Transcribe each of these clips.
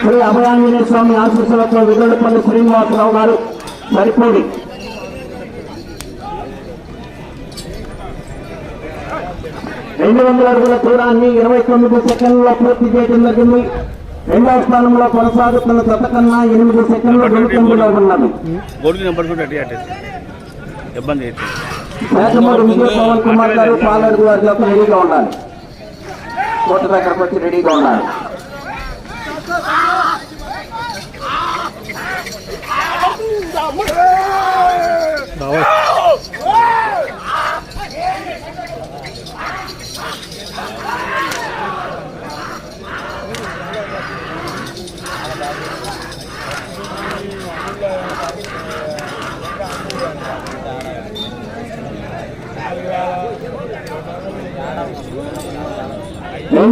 శ్రీ అభయాంజనేయ స్వామి ఆశీస్సులతో విదొడపల్లి శ్రీనివాసరావు గారు సరిపోడి. రెండు వందల అడుగుల దూరాన్ని ఇరవై తొమ్మిది సెకండ్లలో పూర్తి చేయడం జరిగింది. రెండవ స్థానంలో కొనసాగుతున్న గత కన్నా ఎనిమిది సెకండ్ల ఉన్నది శాఖమూరు విజయ పవన్ కుమార్ గారు పాలడుగు వారి యొక్క రెడీగా ఉండాలి. కోట దగ్గరకు వచ్చి రెడీగా ఉండాలి.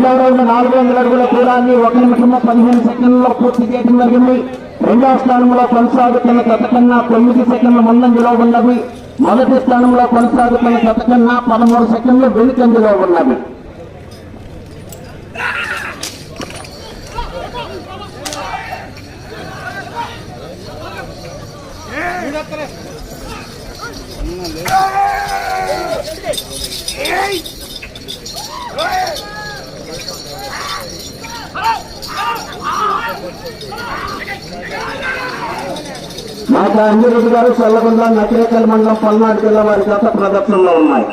రెండవ రౌండ్ నాలుగు వందల అడుగుల దూరాన్ని ఒక నిమిషంలో పదిహేను సెకండ్లలో పూర్తి చేయడం జరిగింది. రెండవ స్థానంలో కొనసాగుతున్న గత కన్నా తొమ్మిది సెకండ్ల ముందంజలో ఉన్నవి. మొదటి స్థానంలో కొనసాగుతున్న గత కన్నా పదమూడు సెకండ్లు వెనుకంజలో ఉన్నవి. మాతా అంజిరెడ్డి గారు చల్లగొండ నకిరేకల్ మండలం పల్నాడు జిల్లా వారి గత ప్రదర్శనలో ఉన్నాయి.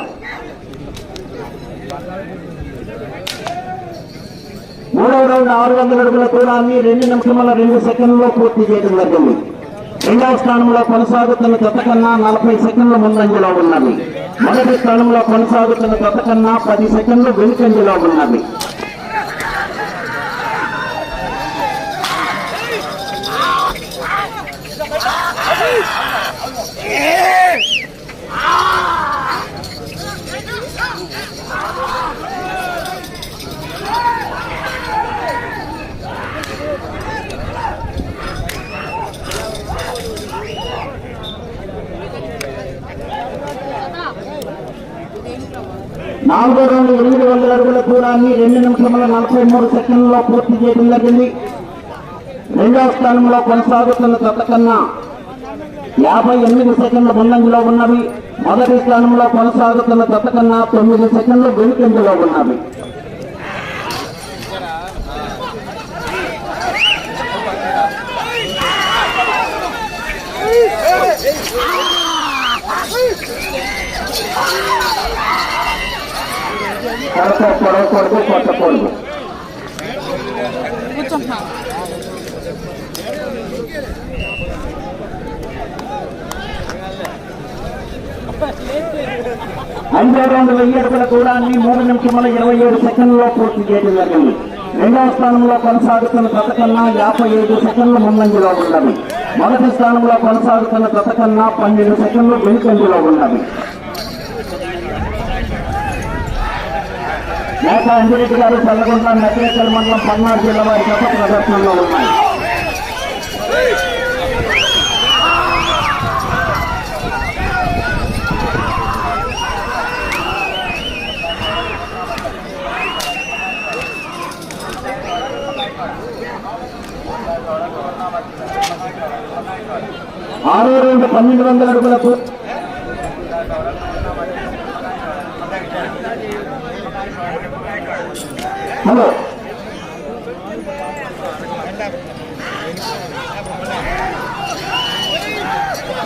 మూడవ రౌండ్ ఆరు వందల అడుగుల దూరాన్ని రెండు నిమిషముల రెండు సెకండ్లలో పూర్తి చేయడం జరిగింది. రెండవ స్థానంలో కొనసాగుతున్న గత కన్నా నలభై సెకండ్ల ముందంజలో ఉన్నది. మొదటి స్థానంలో కొనసాగుతున్న గత కన్నా పది సెకండ్లు వెనుకంజలో ఉన్నది. నాలుగో రౌండ్ ఎనిమిది వందల అడుగుల దూరాన్ని రెండు నిమిషముల నలభై మూడు సెకండ్లలో పూర్తి చేయడం జరిగింది. రెండవ స్థానంలో కొనసాగుతున్న గత కన్నా యాభై ఎనిమిది సెకండ్ల ముందంజలో ఉన్నవి. మొదటి స్థానంలో కొనసాగుతున్న గత కన్నా తొమ్మిది సెకండ్లు వెనుకంజలో ఉన్నవి. కడప పొడవకూడదు కొట్టకూడదు. ఐదో రెండు వెయ్యి అడుగుల దూరాన్ని మూడు నిమిషముల ఇరవై ఏడు సెకండ్లలో పూర్తి చేయడం జరిగింది. రెండవ స్థానంలో కొనసాగుతున్న కథకన్నా యాభై ఐదు సెకండ్లు ముందంజలో ఉన్నవి. మొదటి స్థానంలో కొనసాగుతున్న కథకన్నా పన్నెండు సెకండ్లు వెనుకంజలో ఉన్నవి. మేక అంజిరెడ్డి గారు చల్లగుంట నకిరేకల్ మండలం పల్నాడు జిల్లా వారి గత ప్రదర్శనలో ఉన్నాయి. ఆరో రెండు పన్నెండు వందల అడుగులకు. హలో.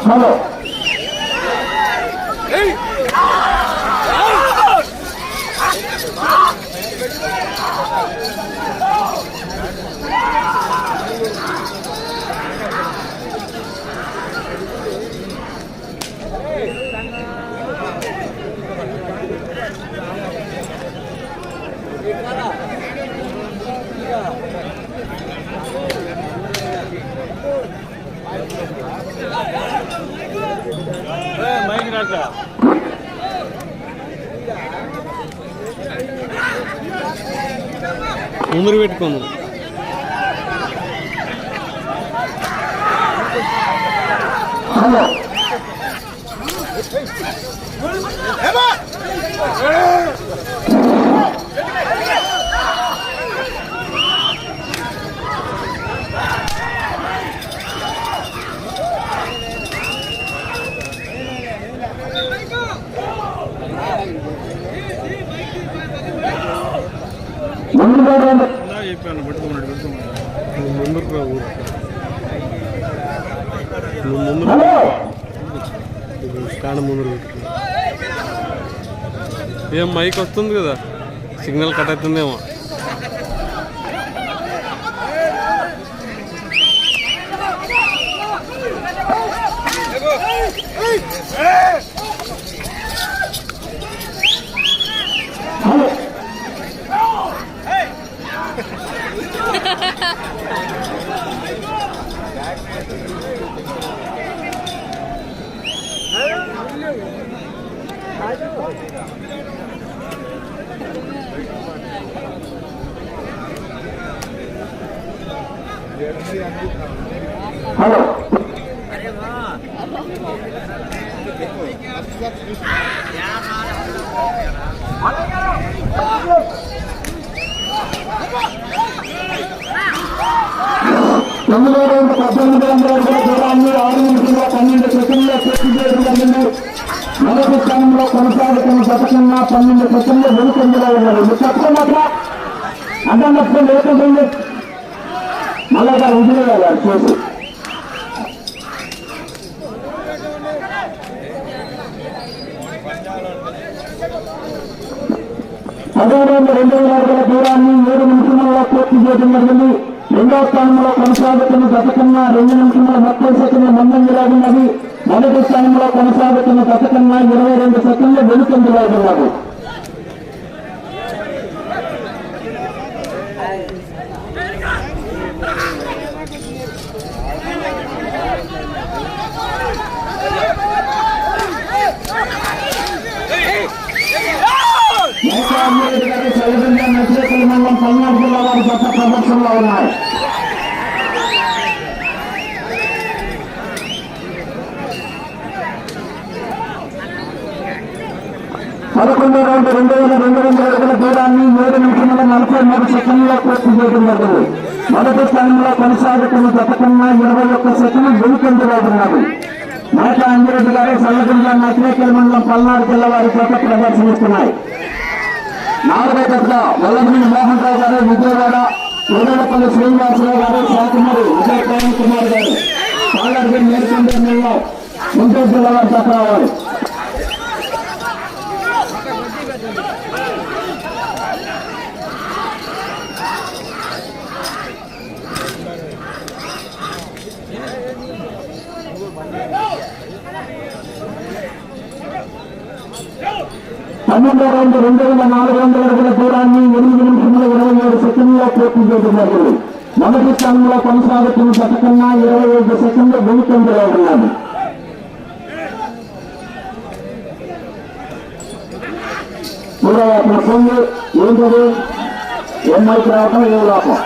హలో మైక్ రాట్లా ఉమ్మరి పెట్టుకోను చెప్పాను పెడుతున్నాడు పెడుతున్నాడు ముందుకు నువ్వు ముందు కాడ ఏం మైక్ వస్తుంది కదా సిగ్నల్ కట్ అవుతుందేమో Hey! హలో. తొమ్మిది పద్దెనిమిది వందల దూరాన్ని ఆరు నిమిషంలో పన్నెండు సెకండ్లో పూర్తి చేయడం జరిగింది మొదటి స్థానంలో కొనసాగుతున్న బతకన్నా పన్నెండు సెకండ్లు వెనుకొందులో ఉన్నారు. మీరు మాత్రం అడ్డం తప్పకుండా లేకుంటుంది మళ్ళా వదిలేయాలి చేసి. పదిహేను రెండు వేల అడుగుల దూరాన్ని ఏడు నిమిషంలో పూర్తి చేయడం జరిగింది. రెండవ స్థానంలో కొనసాగుతున్న గతకన్నా రెండు నిమిషంలో ముప్పై సెకండ్ల ముందంజలో ఉన్నది. మొదటి స్థానంలో కొనసాగుతున్న గతకన్నా ఇరవై రెండు సెకండ్లు మండలం పల్నాడు జిల్లా వారి గత ప్రదర్శనలో ఉన్నాయి. పదకొండు రెండు రెండు వేల రెండు వందల అడుగుల దూరాన్ని మూడు నిమిషముల నలభై మూడు సెకండ్లో పూర్తి చేయడం జరిగింది మొదటి స్థానంలో కొనసాగుతున్న గతకన్నా ఇరవై ఒక్క సెకండ్ వెనుకందులో ఉన్నది. మేక అంజిరెడ్డి గారు సల్లగుండ నకిరేకల్ మండలం పల్నాడు జిల్లా వారి గత ప్రదర్శనిస్తున్నాయి. నాలుగో దశ వల్లభూమి మోహన్ రావు గారు విజయవాడ ఉదయపల్లి శ్రీనివాసరావు గారు శాఖమూరి విజయ ప్రేమ్ కుమార్ గారు. పాలర్గి నేర్కొండలో గుంటూరు జిల్లా వారి జత రావాలి. పన్నెండో రౌండ్ రెండు వేల నాలుగు వందల అడుగుల దూరాన్ని ఎనిమిది నిమిషముల ఇరవై ఏడు సెకండ్లో పూర్తి చేయడం జరిగింది మొదటి స్థానంలో కొనసాగుతున్న శతకన్నా ఇరవై ఐదు సెకండ్లు వెనుకందులో ఉన్నది మూడవ అతను పొంగి ఏంటది ఏం మైకి రావటం ఏ లోపం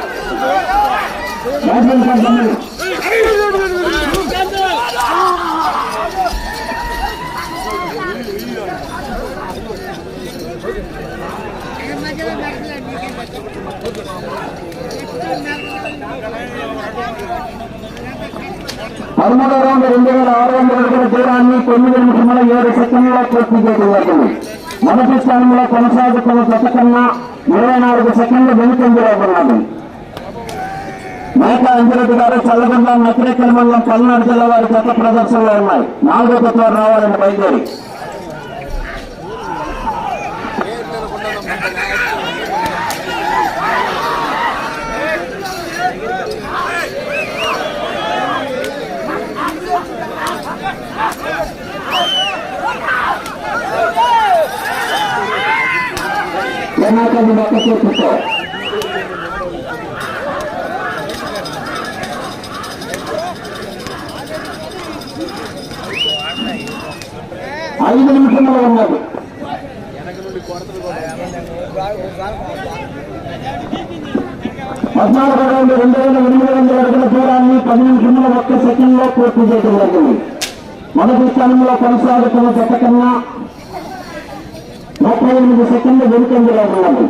బ్యాడ్మింటన్ రెండు వేల ఆరు వందల అడుగుల దూరాన్ని తొమ్మిది నిమిషముల ఏడు సెకండ్లో పూర్తి చేయడం మొదటి స్థానంలో కొనసాగుతున్న జత కన్నా ఇరవై నాలుగు సెకండ్లు వెనుకంజలో ఉన్నది. మేక అంజిరెడ్డి గారు చల్లగొండ నకిరేకల్ మండలం పల్నాడు జిల్లా వారి జత ప్రదర్శనలో ఉన్నాయి. నాలుగో తత్వాలు రావాలని బయలుదేరి. ఏమాత్రం పక్క చూసుకో ఐదు నిమిషంలో ఉన్నది పద్నాలుగు రెండు రెండు వేల ఎనిమిది వందల అడుగుల దూరాన్ని పది నిమిషంలో ఒక్క సెకండ్లో పూర్తి చేయడం జరిగింది. మొదటి స్థానంలో కొనసాగుతున్న జత కన్నా ముప్పై ఎనిమిది సెకండ్లు వెనుకంజలో ఉన్నది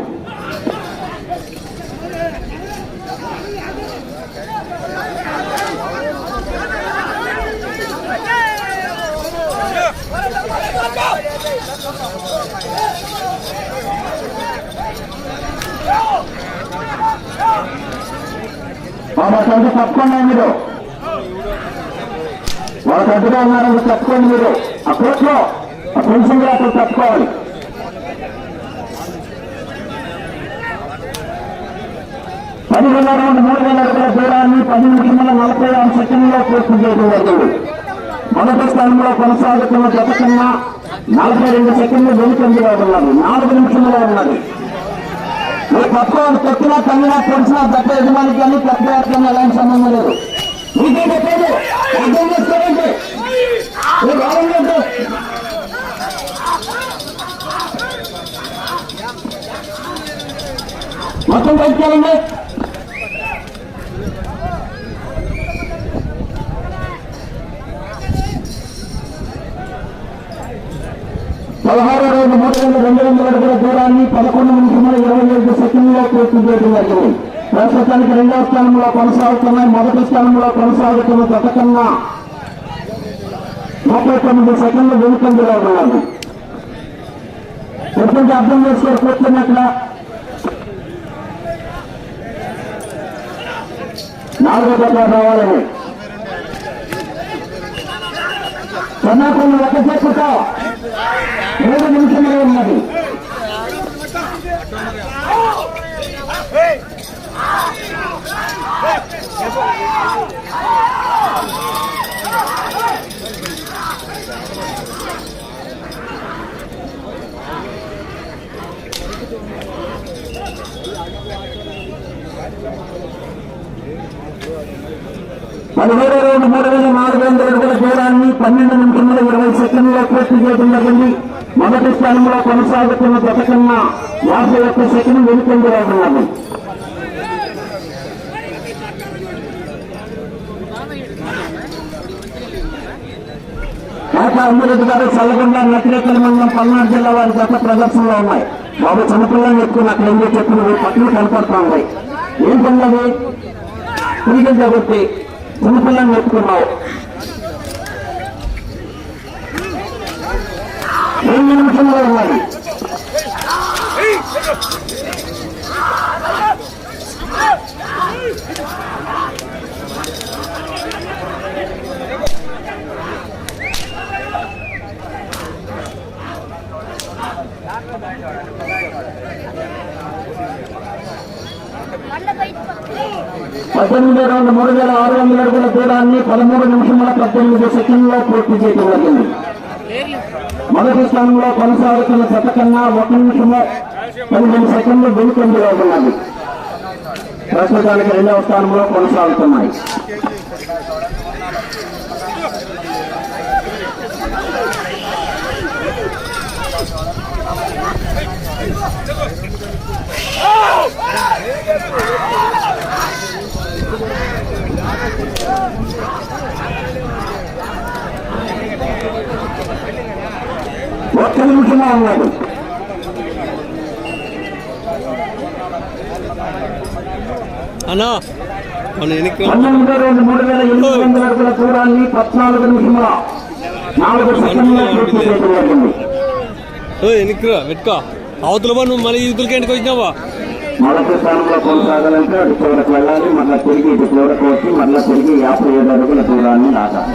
బాబా కొంచెం తప్పకుండా మీరు వాళ్ళకి అడ్డుగా ఉన్నారని తప్పుకోండి మీరు ఆ కోర్టులో ఆ పెన్షన్ కూడా అక్కడ తప్పుకోవాలి పది వేల రౌండ్ మూడు వేల అడుగుల దూరాన్ని పది నిమిషముల నలభై ఆరు సెకండ్లో పూర్తి చేయడం జరిగింది మొదటి స్థానంలో కొనసాగుతున్న జత కన్నా నలభై రెండు సెకండ్లు వెనుకంజలో ఉన్నది. నాలుగు నిమిషంలో ఉన్నది. మీరు తక్కువ తొక్కినా తమ్మినా పొడిచినా దత్త యజమానికి కానీ తక్కువ కానీ ఎలాంటి సంబంధం లేదు. మీకే చెప్పేది? అర్థం చేసుకోండి మొత్తం కలిపాలండి పదహారు రోజు మూడు వేల రెండు వందల అడుగుల దూరాన్ని పదకొండు నిమిషముల ఇరవై ఐదు సెకండ్లో పూర్తి చేయడం జరిగింది ప్రస్తుతానికి రెండవ స్థానంలో కొనసాగుతున్నాయి మొదటి స్థానంలో కొనసాగుతున్న గత ముప్పై తొమ్మిది సెకండ్లు వెనుకంజలో ఉన్నారు. ఎటువంటి అర్థం చేసుకోరు కూర్చున్నట్ల నాలుగో దగ్గర రావాలని చెన్నాకుండా ఒక చెప్పుతో మూడు నిమిషంలో ఉన్నది. పదిహేడు రోజు మూడు వేల నాలుగు వందల అడుగుల దూరాన్ని పన్నెండు నిమిషంలో ఇరవై సెకండ్లో పూర్తి చేయడం జరిగింది మొదటి స్థానంలో కొనసాగుతున్న గత కన్నా యాభై ఒక్క సెకండ్ వెనుకంజలో ఉన్నది అమ్మిరెడ్డి గారు చల్లగొండ నటిరెక్కల మండలం పల్నాడు జిల్లా వారి గత ప్రదర్శనలో ఉన్నాయి. బాబు చిన్నపిల్లల్ని ఎక్కువ నాకు ఏం చెప్పిన పక్కన కనపడతా ఉన్నాయి ఏం పనులది తిరిగి కాబట్టి చిన్నపిల్లని ఎత్తుకున్నావు రెండు నిమిషంలో ఉన్నది పద్దెనిమిది రెండు మూడు వేల ఆరు వందల అడుగుల దూరాన్ని పదమూడు నిమిషముల పద్దెనిమిది సెకండ్లో పూర్తి చేయడం జరిగింది మొదటి స్థానంలో కొనసాగుతున్న గత కన్నా ఒక నిమిషంలో పదిహేను సెకండ్లు వెనుకంజలో ఉన్నది ప్రస్తుతానికి రెండవ స్థానంలో కొనసాగుతున్నాయి. ఒక్క అన్నా. పన్నెండు రెండు మూడు వేల ఎనిమిది వందల అడుగుల దూరాన్ని పద్నాలుగు నిమిషముల నాలుగు సెకండ్లో పూర్తి చేయడం జరిగింది ఓ వెనక్కి రా పెట్టుకో అవతల పని నువ్వు మళ్ళీ ఇదులకి ఎండుకు వచ్చినావా? మొదటి స్థానంలో కొనసాగాలంటే అటు చివరకు వెళ్ళాలి మళ్ళా తిరిగి ఇటు చివరకు వచ్చి మళ్ళా తిరిగి యాభై ఏడు అడుగుల దూరాన్ని దాటాలి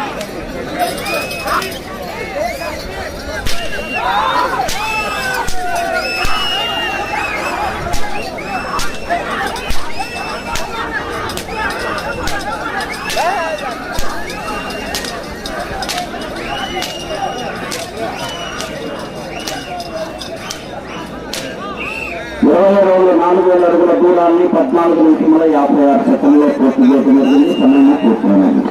వేల అడుగుల దూరాన్ని పద్నాలుగు నిమిషముల యాభై ఆరు సెకండ్లో పూర్తి చేయడం జరిగింది. సమయం పూర్తయినది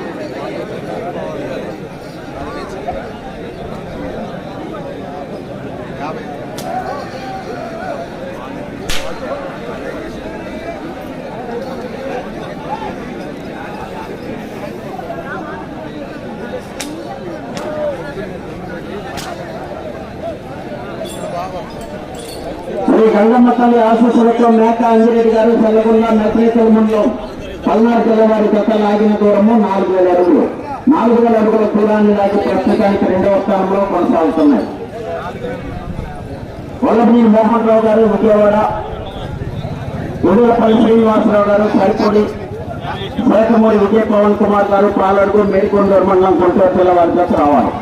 ఆశీస్సులతో మేక అంజిరెడ్డి గారు చల్లగొండ నర్సరీకల మండలం పల్నాడు తెల్లవారి వారి గత లాగిన దూరము నాలుగు వేల అడుగులు. నాలుగు వేల అడుగుల దూరాన్ని లాగి ప్రస్తుతానికి రెండవ స్థానంలో కొనసాగుతున్నాయి. వల్లభీ మోహన్ రావు గారు విజయవాడ ఉదయపల్లి శ్రీనివాసరావు గారు సరిపొడి శేఖమూరి విజయ పవన్ కుమార్ గారు పాలడుగు మేడికొండూరు మండలం కొంటూరు తెల్లవారి వారి రావాలి.